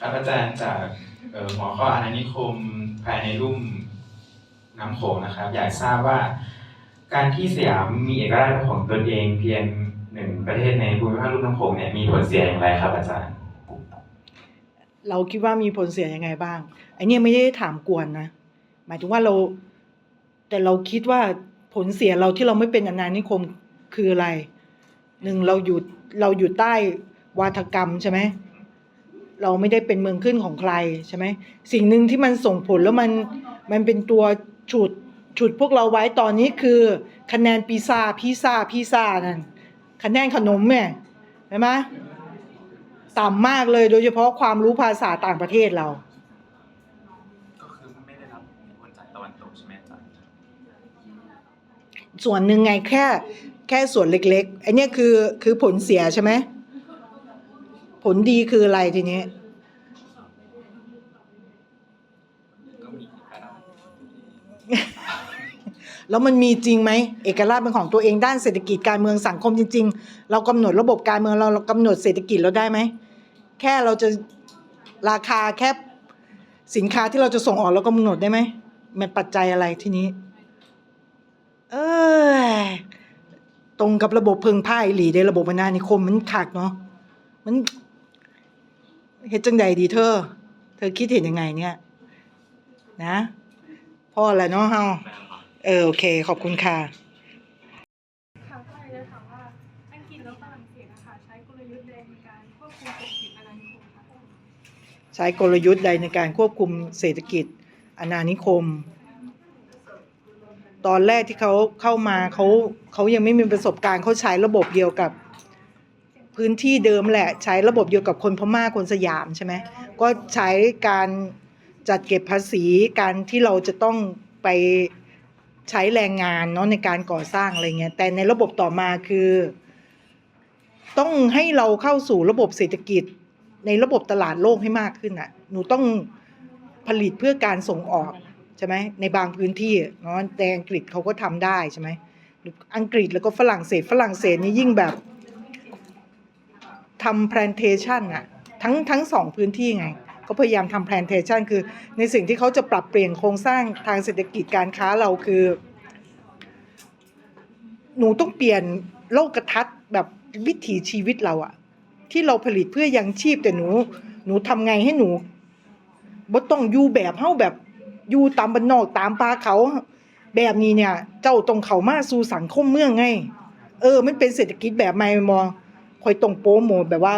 ครับอาจารย์จากเอ่อข้ออาณานิคมภายในลุ่มน้ำโขงนะครับ อยากทราบว่า การที่สยามมีเอกราชของตนเองเพียงหนึ่งประเทศในภูมิภาคลุ่มน้ำโขงเนี่ยมีผลเสียอย่างไรครับอาจารย์ เราคิดว่ามีผลเสียยังไงบ้างไอเนี่ยไม่ได้ถามกวนนะ หมายถึงว่าเรา แต่เราคิดว่าผลเสียเราที่เราไม่เป็นอาณานิคมคืออะไรหนึ่งเราอยู่เราอยู่ใต้วาทกรรมใช่ไหม เราไม่ได้เป็นเมืองขึ้นของใครใช่ไหมสิ่งหนึ่งที่มันส่งผลแล้วมันมันเป็นตัวฉุดฉุดพวกเราไว้ตอนนี้คือ คะแนนปีซ่าพิซ่าพิซ่านั่นคะแนนขนมเนี่ยใช่ไหมต่ำมากเลยโดยเฉพาะความรู้ภาษาต่างประเทศเรา ก็คือไม่ได้รับอิทธิพลจากตะวันตกใช่ไหมอาจารย์ส่วนหนึ่งไงแค่แค่ส่วนเล็กๆไอเนี้ยคือคือผลเสียใช่ไหม ผลดีคืออะไรทีนี้แล้วมันมีจริงไหมเอกราชเป็นของตัวเองด้านเศรษฐกิจการเมืองสังคมจริง ๆ เรากำหนดระบบการเมืองเราเรากำหนดเศรษฐกิจเราได้ไหมแค่เราจะราคาแค่สินค้าที่เราจะส่งออกเรากำหนดได้ไหมมันปัจจัยอะไรทีนี้ เออตรงกับระบบเพึงพ่ายหลีในระบบอนานิคมมันขาดเนาะมัน เฮ็ดจังใดดีเธอ เธอคิดเห็นยังไงเนี่ย นะพ่อแหละเนาะเฮาเออโอเค ขอบคุณค่ะค่ะก็เลยจะถามว่าอังกฤษและฝรั่งเศสนะคะใช้กลยุทธ์ใดในการควบคุมเศรษฐกิจอาณานิคมคะใช้กลยุทธ์ใดในการควบคุมเศรษฐกิจอาณานิคม ตอนแรกที่เขาเข้ามาเขาเขายังไม่มีประสบการณ์เขาใช้ระบบเดียวกับ พื้นที่เดิมแหละ ใช้ระบบเดียวกับคนพม่าคนสยามใช่ไหมก็ใช้การจัดเก็บภาษีการที่เราจะต้องไปใช้แรงงานเนาะในการก่อสร้างอะไรเงี้ยแต่ในระบบต่อมาคือ ต้องให้เราเข้าสู่ระบบเศรษฐกิจ ในระบบตลาดโลกให้มากขึ้นอะหนูต้องผลิตเพื่อการส่งออกใช่ไหมในบางพื้นที่เนาะแต่อังกฤษเขาก็ทำได้ใช่ไหมอังกฤษแล้วก็ฝรั่งเศสฝรั่งเศสนี่ยิ่งแบบ ทำ plantation อะทั้งทั้งสองพื้นที่ไงก็พยายามทำ plantation คือ ในสิ่งที่เขาจะปรับเปลี่ยนโครงสร้างทางเศรษฐกิจการค้าเราคือ หนูต้องเปลี่ยนโลกทัศน์แบบวิถีชีวิตเราอะที่เราผลิตเพื่อยังชีพแต่หนู หนูทำไงให้หนูบ่ต้องอยู่แบบเฮาแบบอยู่ตามบ้านนอกตามป่าเขา แบบนี้เนี่ย เจ้าต้องเขามาสู่สังคมเมืองไง เออ มันเป็นเศรษฐกิจแบบใหม่มอง คอยตรงโปรโมทแบบว่า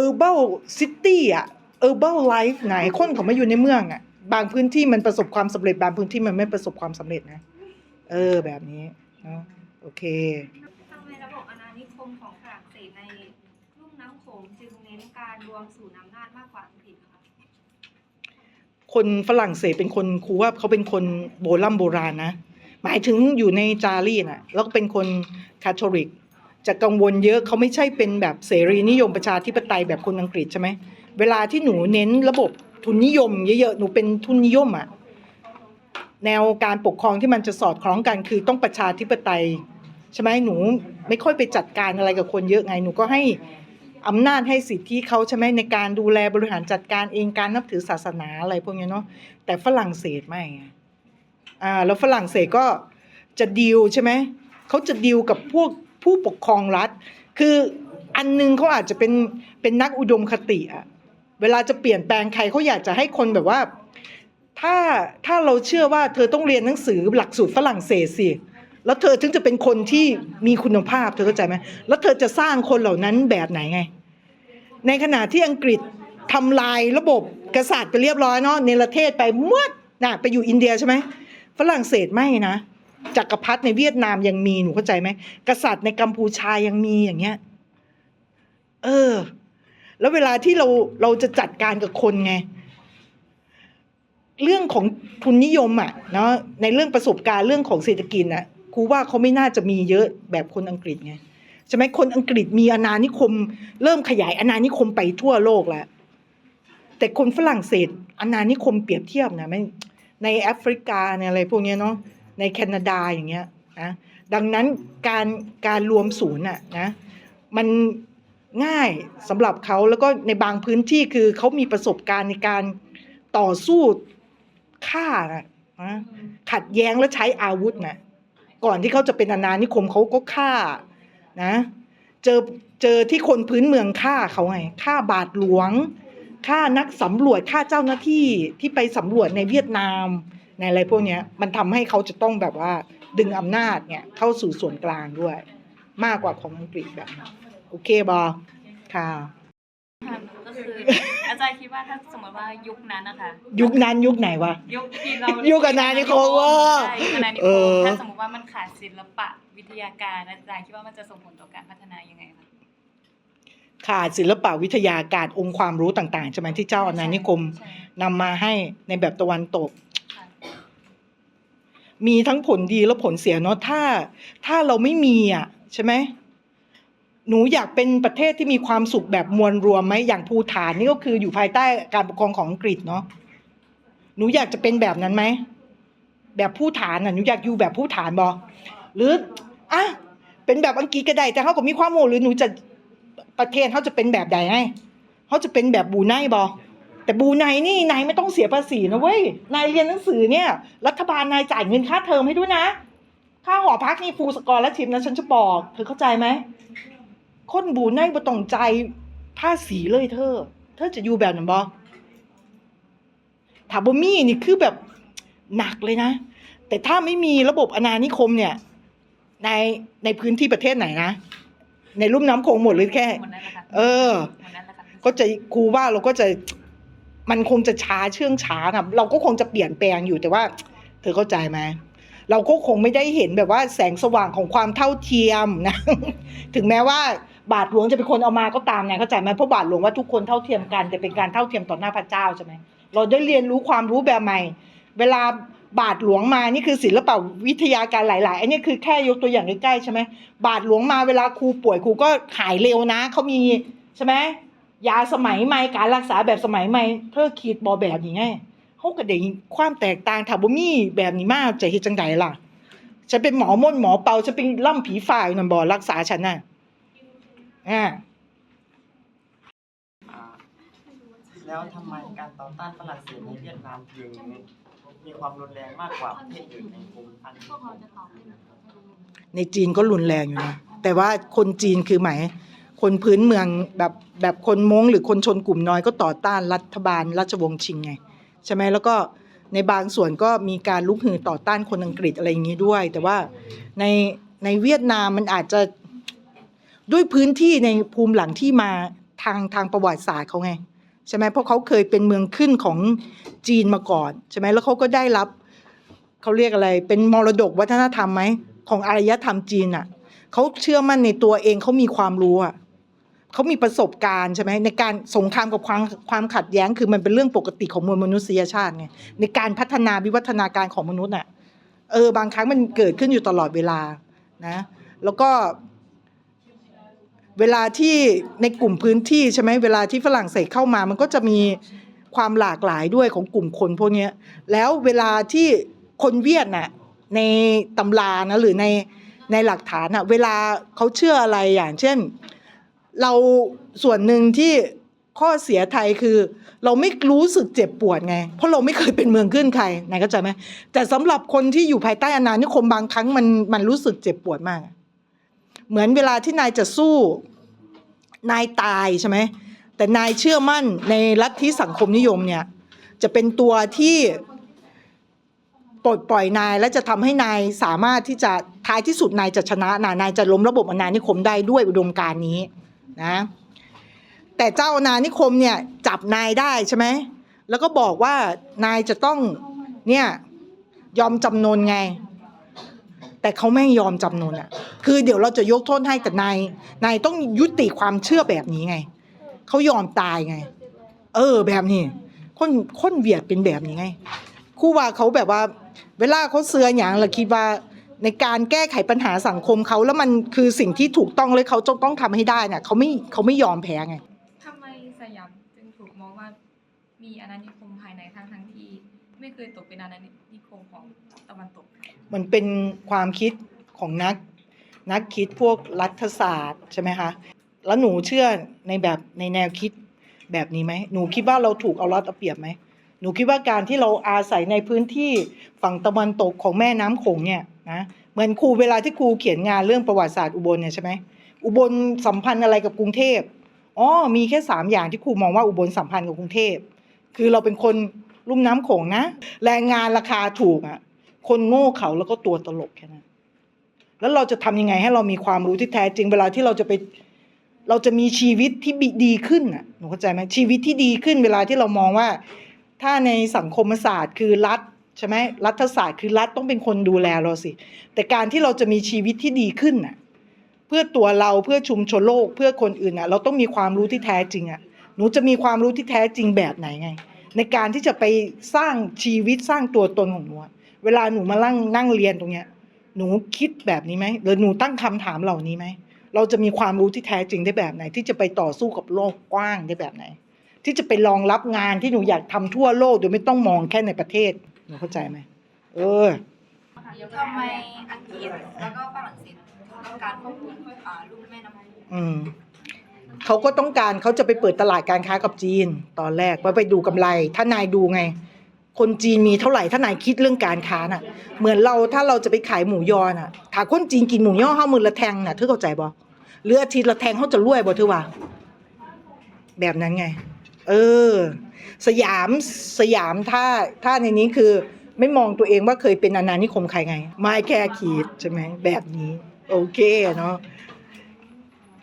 urban city อะ urban life ไหนคนเขามาอยู่ในเมืองอะ บางพื้นที่มันประสบความสำเร็จ บางพื้นที่มันไม่ประสบความสำเร็จนะ เออแบบนี้เนาะโอเคทำไมระบบอาณานิคมของฝรั่งเศสในลุ่มน้ำโขงจึงเน้นการรวมศูนย์อำนาจมากกว่าอังกฤษคะคนฝรั่งเศสเป็นคนครูว่าเขาเป็นคนโบราณโบราณนะหมายถึงอยู่ในจารีน่ะ แล้วก็เป็นคนคาทอลิก จะกังวลเยอะเขาไม่ใช่เป็นแบบเสรีนิยมประชาธิปไตยแบบคนอังกฤษใช่ไหมเวลาที่หนูเน้นระบบทุนนิยมเยอะๆหนูเป็นทุนนิยมอะแนวการปกครองที่มันจะสอดคล้องกันคือต้องประชาธิปไตยใช่ไหมหนูไม่ค่อยไปจัดการอะไรกับคนเยอะไงหนูก็ให้อำนาจให้สิทธิเขาใช่ไหมในการดูแลบริหารจัดการเองการนับถือศาสนาอะไรพวกนี้เนาะแต่ฝรั่งเศสไม่อ่าแล้วฝรั่งเศสก็จะดีลใช่ไหมเขาจะดีลกับพวก ผู้ปกครองรัฐ คืออันหนึงเขาอาจจะเป็นเป็นนักอุดมคติอะเวลาจะเปลี่ยนแปลงใครเขาอยากจะให้คนแบบว่า ถ้าถ้าเราเชื่อว่าเธอต้องเรียนหนังสือหลักสูตรฝรั่งเศสสิแล้วเธอถึงจะเป็นคนที่มีคุณภาพเธอเข้าใจไหมแล้วเธอจะสร้างคนเหล่านั้นแบบไหนไง ในขณะที่อังกฤษทำลายระบบกษัตริย์ไปเรียบร้อยเนาะเนระเทศไปเมื่อน่ะไปอยู่อินเดียใช่ไหมฝรั่งเศสไม่นะ จักรพรรดิในเวียดนามยังมีหนูเข้าใจไหมกษัตริย์ในกัมพูชายังมีอย่างเงี้ย เออ แล้วเวลาที่เราเราจะจัดการกับคนไง เรื่องของทุนนิยมอะเนาะในเรื่องประสบการณ์เรื่องของเศรษฐกิจน่ะครูว่าเขาไม่น่าจะมีเยอะแบบคนอังกฤษไงใช่ไหมคนอังกฤษมีอาณานิคม เริ่มขยายอาณานิคมไปทั่วโลกแล้วแต่คนฝรั่งเศสอาณานิคมเปรียบเทียบนะไม่ในแอฟริกาในอะไรพวกนี้เนาะ ในแคนาดาอย่างเงี้ยนะดังนั้นการการรวมศูนย์อะนะมันง่ายสำหรับเขาแล้วก็ในบางพื้นที่คือเขามีประสบการณ์ในการต่อสู้ฆ่านะนะขัดแย้งและใช้อาวุธนะก่อนที่เขาจะเป็นอาณานิคมเขาก็ฆ่านะเจอเจอที่คนพื้นเมืองฆ่าเขาไงฆ่าบาทหลวงฆ่านักสำรวจฆ่าเจ้าหน้าที่ที่ไปสำรวจในเวียดนาม ในอะไรพวกเนี้ยมันทำให้เขาจะต้องแบบว่าดึงอำนาจเนี่ยเข้าสู่ส่วนกลางด้วย มากกว่าของอังกฤษแบบนั้นโอเคบอค่ะค่ะก็คืออาจารย์คิดว่าถ้าสมมติว่ายุคนั้นนะคะ ยุคนั้นยุคไหนวะยุคที่เรายุคอาณานิคมว่าใช่ยุคอาณานิคเอมอถ้าสมมติว่ามันขาดศิลปะวิทยาการอาจารย์คิดว่ามันจะส่งผลต่อการพัฒนายังไงคะขาดศิลปะวิทยาการองค์ความรู้ต่างๆใช่ไหมที่เจ้าอาณานิคมใช่นำมาให้ในแบบตะวันตกค่ะ มีทั้งผลดีและผลเสียเนาะถ้า ถ้าเราไม่มีอะใช่ไหมหนูอยากเป็นประเทศที่มีความสุขแบบมวลรวมไหมอย่างภูฐานนี่ก็คืออยู่ภายใต้การปกครองของอังกฤษเนาะหนูอยากจะเป็นแบบนั้นไหมแบบภูฐานอะหนูอยากอยู่แบบภูฐานบอหรืออะเป็นแบบอังกฤษก็ได้แต่เขาก็มีความโมหรือหนูจะประเทศเขาจะเป็นแบบใดไงเขาจะเป็นแบบบูไนบอ แต่บรูไนนี่นายไม่ต้องเสียภาษีนะเว้ย นายเรียนหนังสือเนี่ย รัฐบาลนายจ่ายเงินค่าเทอมให้ด้วยนะ ค่าหอพักนี่ฟูลสกอร์และชิมนะฉันจะบอก เธอเข้าใจไหม คนบรูไนบ่ต้องใจายภาษีเลยเธอ เธอจะอยู่แบบนั้นบ่ถามบ่มีนี่คือแบบหนักเลยนะ แต่ถ้าไม่มีระบบอาณานิคมเนี่ย ในในพื้นที่ประเทศไหนนะ ในลุ่มน้ำโขงหมดเลยแค่หมดนั้นแหละค่ะเออหมดนั้นแหละค่ะก็จะครูว่าเราก็จะ มันคงจะช้าเชื่องช้านะเราก็คงจะเปลี่ยนแปลงอยู่แต่ว่า เธอเข้าใจไหมเราก็คงไม่ได้เห็นแบบว่าแสงสว่างของความเท่าเทียมนะถึงแม้ว่าบาทหลวงจะเป็นคนเอามาก็ตามนะเข้าใจไหมเพราะบาทหลวงว่าทุกคนเท่าเทียมกันแต่เป็นการเท่าเทียมต่อหน้าพระเจ้าใช่ไหมเราได้เรียนรู้ความรู้แบบใหม่ เวลาบาทหลวงมานี่คือศิลปะวิทยาการหลาย ๆ อันนี้คือแค่ยกตัวอย่างใกล้ๆใช่ไหมบาทหลวงมาเวลาครูป่วยครูก็หายเร็วนะเขามีใช่ไหม ยาสมัยใหม่การรักษาแบบสมัยใหม่เธอคิดบอแบบนี้ไงเขาก็ได้ความแตกต่างถามว่ามีแบบนี้มากจะเฮ็ดจังใดล่ะฉันเป็นหมอม่นหมอเปาฉันเป็นล่ำผีฝ่ายนั่นบอรักษาฉันน่ะอ่าอ่าแล้วทำไมการต่อต้านฝรั่งเศสในเวียดนามถึงมีความรุนแรงมากกว่าประเทศอื่นในกลุ่มพันธุ์ในจีนก็รุนแรงอยู่นะแต่ว่าคนจีนคือหมาย คนพื้นเมืองแบบแบบคนม้งหรือคนชนกลุ่มน้อยก็ต่อต้านรัฐบาลราชวงศ์ชิงไงใช่ไหมแล้วก็ในบางส่วนก็มีการลุกฮือต่อต้านคนอังกฤษอะไรอย่างนี้ด้วย แต่ว่าในในเวียดนามมันอาจจะด้วยพื้นที่ในภูมิหลังที่มาทางทางประวัติศาสตร์เขาไงใช่ไหมเพราะเขาเคยเป็นเมืองขึ้นของจีนมาก่อนใช่ไหมแล้วเขาก็ได้รับเขาเรียกอะไร เป็นมรดกวัฒนธรรมไหมของอารยธรรมจีนอะเขาเชื่อมั่นในตัวเองเขามีความรู้อะ เขามีประสบการณ์ใช่ไหมในการสงครามกับความความขัดแย้งคือมันเป็นเรื่องปกติของมวลมนุษยชาติไงในการพัฒนาวิวัฒนาการของมนุษย์อะเออบางครั้งมันเกิดขึ้นอยู่ตลอดเวลานะแล้วก็เวลาที่ในกลุ่มพื้นที่ใช่ไหมเวลาที่ฝรั่งเศสเข้ามา มันก็จะมีความหลากหลายด้วยของกลุ่มคนพวกนี้แล้วเวลาที่คนเวียดน่ะในตำรานะหรือในในหลักฐานน่ะเวลาเขาเชื่ออะไรอย่างเช่น เราส่วนหนึ่งที่ข้อเสียไทยคือ เราไม่รู้สึกเจ็บปวดไง เพราะเราไม่เคยเป็นเมืองขึ้นใครนายเข้าใจไหมแต่สำหรับคนที่อยู่ภายใต้อาณานิคมบางครั้งมันมันรู้สึกเจ็บปวดมาก เหมือนเวลาที่นายจะสู้ นายตายใช่ไหมแต่นายเชื่อมั่นในลัทธิสังคมนิยมเนี่ย จะเป็นตัวที่ปลดปล่อยนายและจะทำให้นายสามารถที่จะท้ายที่สุดนายจะชนะนายนายจะล้มระบบอาณานิคมได้ด้วยอุดมการณ์นี้ นะ แต่เจ้าอานิคมเนี่ยจับนายได้ใช่ไหม แล้วก็บอกว่านายจะต้องเนี่ยยอมจำนนไง แต่เขาไม่ยอมจำนนอะ คือเดี๋ยวเราจะยกโทษให้แต่นายนายต้องยุติความเชื่อแบบนี้ไง เขายอมตายไง เออแบบนี้คนคนเวียดเป็นแบบนี้ไงคู่ว่าเขาแบบว่า เวลาเขาเสืออย่างเราคิดว่า ในการแก้ไขปัญหาสังคมเขาแล้วมันคือสิ่งที่ถูกต้องเลยเขาต้องต้องทำให้ได้น่ะเขาไม่เขาไม่ยอมแพ้ไง ทำไมสยามจึงถูกมองว่ามีอาณานิคมภายในทั้งทั้งๆที่ ไม่เคยตกเป็นอาณานิคมของตะวันตกค่ะมันเป็นความคิดของนัก นักคิดพวกรัฐศาสตร์ใช่ไหมคะ แล้วหนูเชื่อในแบบในแนวคิดแบบนี้ไหม หนูคิดว่าเราถูกเอารัดเอาเปรียบไหม หนูคิดว่าการที่เราอาศัยในพื้นที่ฝั่งตะวันตกของแม่น้ำโขงเนี่ย นะเหมือนครูเวลาที่ครูเขียนงานเรื่องประวัติศาสตร์อุบลเนี่ยใช่ไหมอุบลสัมพันธ์อะไรกับกรุงเทพอ๋อมีแค่สามอย่างที่ครูมองว่าอุบลสัมพันธ์กับกรุงเทพคือเราเป็นคนลุ่มน้ำโขงนะแรงงานราคาถูกอะคนโง่เขาแล้วก็ตัวตลกแค่นั้นแล้วเราจะทำยังไงให้เรามีความรู้ที่แท้จริงเวลาที่เราจะไปเราจะมีชีวิตที่ดีขึ้นน่ะหนูเข้าใจไหมชีวิตที่ดีขึ้นเวลาที่เรามองว่า ถ้าในสังคมศาสตร์คือรัฐ ใช่ไหมรัฐศาสตร์คือรัฐต้องเป็นคนดูแลเราสิ แต่การที่เราจะมีชีวิตที่ดีขึ้นน่ะเพื่อตัวเราเพื่อชุมชนโลกเพื่อคนอื่นน่ะเราต้องมีความรู้ที่แท้จริงอะหนูจะมีความรู้ที่แท้จริงแบบไหนไง ในการที่จะไปสร้างชีวิตสร้างตัวตนของหนูเวลาหนูมานั่งนั่งเรียนตรงเนี้ย หนูคิดแบบนี้ไหมหรือหนูตั้งคำถามเหล่านี้ไหมเราจะมีความรู้ที่แท้จริงได้แบบไหน ที่จะไปต่อสู้กับโลกกว้างได้แบบไหน ที่จะไปรองรับงานที่หนูอยากทำทั่วโลกโดยไม่ต้องมองแค่ในประเทศ หนูเข้าใจไหมเออทำไมอังกฤษแล้วก็ฝรั่งเศสถึงต้องการควบคุมอ่าลุ่มแม่น้ำโขงอืมเขาก็ต้องการเขาจะไปเปิดตลาดการค้ากับจีน ตอนแรกว่าไปดูกำไร ถ้านายดูไง คนจีนมีเท่าไหร่ถ้านายคิดเรื่องการค้าน่ะ เหมือนเราถ้าเราจะไปขายหมูยอน่ะถ้าคนจีนกินหมูยอห้ามือละแทงน่ะเธอเข้าใจบ่หรืออาทิตย์ละแทงเขาจะรวยบ่เธอว่า แบบนั้นไง เออ สยามสยามถ้าถ้าในนี้คือไม่มองตัวเองว่าเคยเป็นอาณานิคมใครไง ไม่แค่ขีดใช่ไหมแบบนี้ โอเคเนาะ